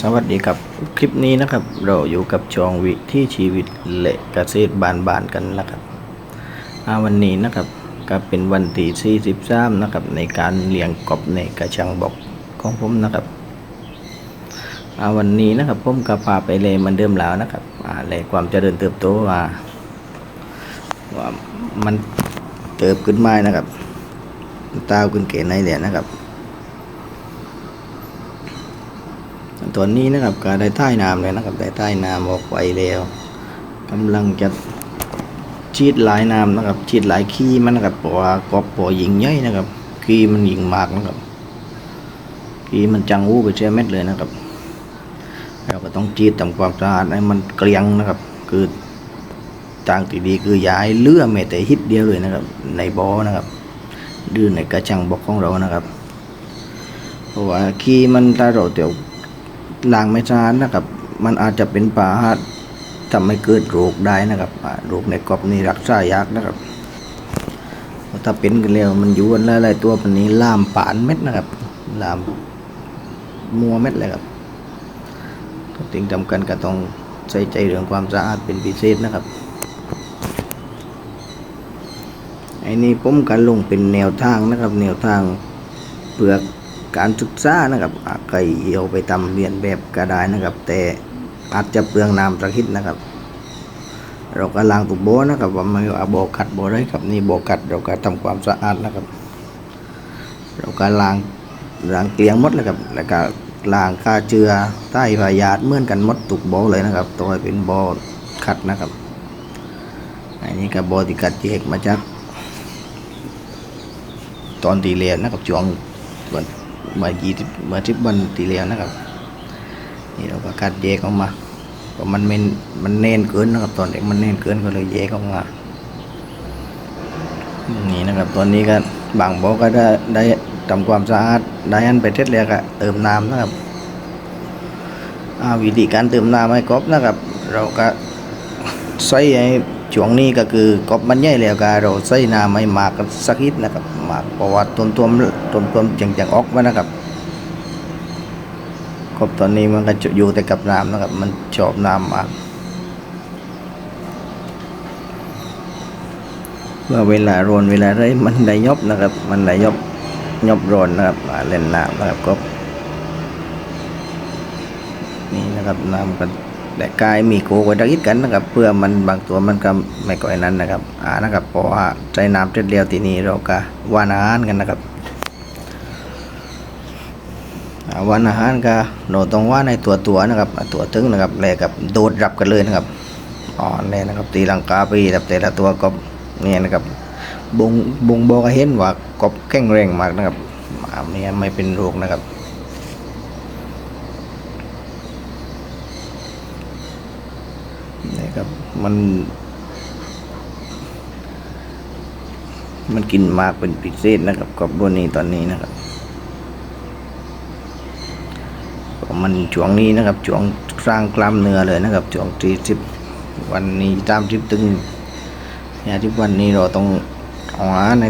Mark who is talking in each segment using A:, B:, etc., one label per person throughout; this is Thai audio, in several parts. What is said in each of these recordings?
A: สวัสดีครับคลิปนี้นะครับ เราอยู่กับจองวิที่ชีวิตและเกษตรบานบานๆกันนะครับวันนี้นะครับก็เป็นวันที่43นะครับในการเลี้ยงกบในกระชังบอกของผมนะครับวันนี้นะครับผมก็พาไปเลยเหมันเดิมแล้วนะครับอ่าเลยความเจริญเติบโตว่าว่ามันเติบขึ้นมานะครับตาวขึ้นเกณฑ์ในเนี่ยนะครับ ตอนนี้นะครับก็ได้ใต้น้ำเลยนะครับได้ใต้น้ำออกไปแล้วกำลังจะชีดหลายน้ำนะครับชีดหลายขี้มันนะครับเพราะว่ากบปอยิงใหญ่นะครับขี้มันยิงมากนะครับขี้มันจังอู้ไปเช่เม็ดเลยนะครับเราก็ต้องจีดทำความสะอาดให้มันเกลียงนะครับ คือจางที่ดีคือย้ายเลือแม้แต่ฮิตเดียวเลยนะครับ ในบ่อนะครับดื้อในกระชังบอกของเรานะครับเพราะว่าขี้มันถ้าเราเดี๋ยว ล้างไม่สะอาดนะครับ มันอาจจะเป็นปาหะทำให้เกิดโรคได้นะครับโรคในกรอบนี่รักษายากนะครับถ้าเป็นกันแล้วมันอยู่กันหลายๆตัวมันนี้ล่ามปานเม็ดนะครับล่ามมัวเม็ดเลยครับสิ่งจำกันก็ต้องใส่ใจเรื่องความสะอาดเป็นพิเศษนะครับไอ้นี่ผมกันลงเป็นแนวทางนะครับ แนวทางเปลือก การศึกษานะครับอาใครเอาไปทำเรียนแบบก็ได้นะครับ แต่อาจจะเปลืองน้ำสักนิดนะครับ เราก็ล้างตุกโบนะครับว่าไม่ว่าโบกัดโบได้ครับนี่โบกัดเราก็ทำความสะอาดนะครับ เราก็ล้างล้างเกลียงหมดเลยครับแล้วก็ล้างฆ่าเชื้อใต้พยาธิเหมือนกันหมดตุกโบเลยนะครับตัวเป็นโบขัดนะครับ อันนี้ก็โบที่กัดแยกมาจากตอนตีเรียนนะครับช่วงวัน เมื่อยี่สิบเมื่อสิบวันตีเรียนนะครับ นี่เราก็คัดแยกออกมาเพราะมันไม่มันแน่นเกินนะครับ ตอนเด็กมันแน่นเกินก็เลยแยกออกมานี่นะครับตอนนี้ก็บางบอกก็ได้ได้ทำความสะอาดได้อันไปเท็ดแล้วก็เติมน้ำนะครับอาวิธีการเติมน้ำให้ครบนะครับ เราก็ใส่ให้ ช่วงนี้ก็คือกบมันใหญ่แล้วก็เราใส่น้ำไม่มากสักนิดนะครับมากเพราะว่าต้นตัวนต้นตัวมันจังจังออกมานะครับกบตอนนี้มันก็อยู่แต่กับน้ำนะครับ มันชอบน้ำมากเมื่อเวลาโรนเวลาไรมันได้ยบนะครับ มันได้ยบยบโรนนะครับเล่นน้ำนะครับกบนี่นะครับน้ำกัน แต่กายมีโกไว้ดักอิดกันนะครับเพื่อมันบางตัวมันก็ไม่ก่อยนั้นนะครับอ่านะครับเพราะว่าใจน้ำเจ็ดเดียวทีนี้เราก็วานอาหารกันนะครับอ่าวานอาหารก็เราต้องว่าในตัวตัวนะครับตัวตึงนะครับแลกับโดดรับกันเลยนะครับอ่อนเลยนะครับ ตีลังกาไปแบบแต่ละตัวก็เนี่ยนะครับบงบงบอกเห็นว่ากบแข็งแรงมากนะครับอ่าเนี่ยไม่เป็นโรคนะครับ นะ ครับ มัน มันกินมากเป็นพิเศษนะครับกับตัวนี้ตอนนี้นะครับมันช่วงนี้นะครับช่วงสร้างกล้ามเนื้อเลยนะครับช่วงที่สิบวันนี้ตามทิบตึงเนี่ยที่วันนี้เราต้องเอาอาหารใน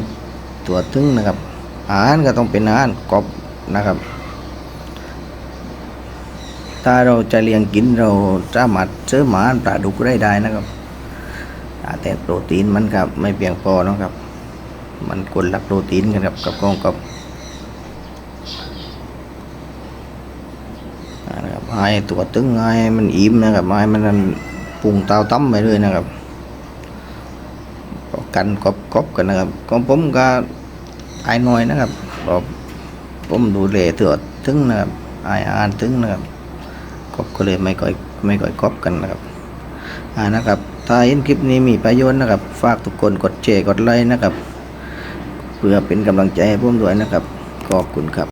A: ตัวตึงนะครับอาหารก็ต้องเป็นอาหารกรอบนะครับ ถ้าเราจะเลี้ยงกินเราสามารถซื้อหมาปลาดุกได้ได้นะครับ แต่โปรตีนมันครับไม่เพียงพอนะครับ มันคนละโปรตีนกันครับกับกองกับนะครับให้ตัวตึงให้มันอิ่มนะครับให้มันปรุงเตาตั้มไปเลยนะครับกันกบกบกันนะครับของผมก็ไอ้น้อยนะครับผมดูแลเถือถึงนะครับไอ้อ่านถึงนะครับ กบก็เลยไม่ก่อยไม่ก่อยก๊อปกันนะครับอ่านะครับ ถ้าเห็นคลิปนี้มีประโยชน์นะครับ ฝากทุกคนกดแชร์กดไลค์นะครับ เพื่อเป็นกำลังใจให้ผมด้วยนะครับ ขอบคุณครับ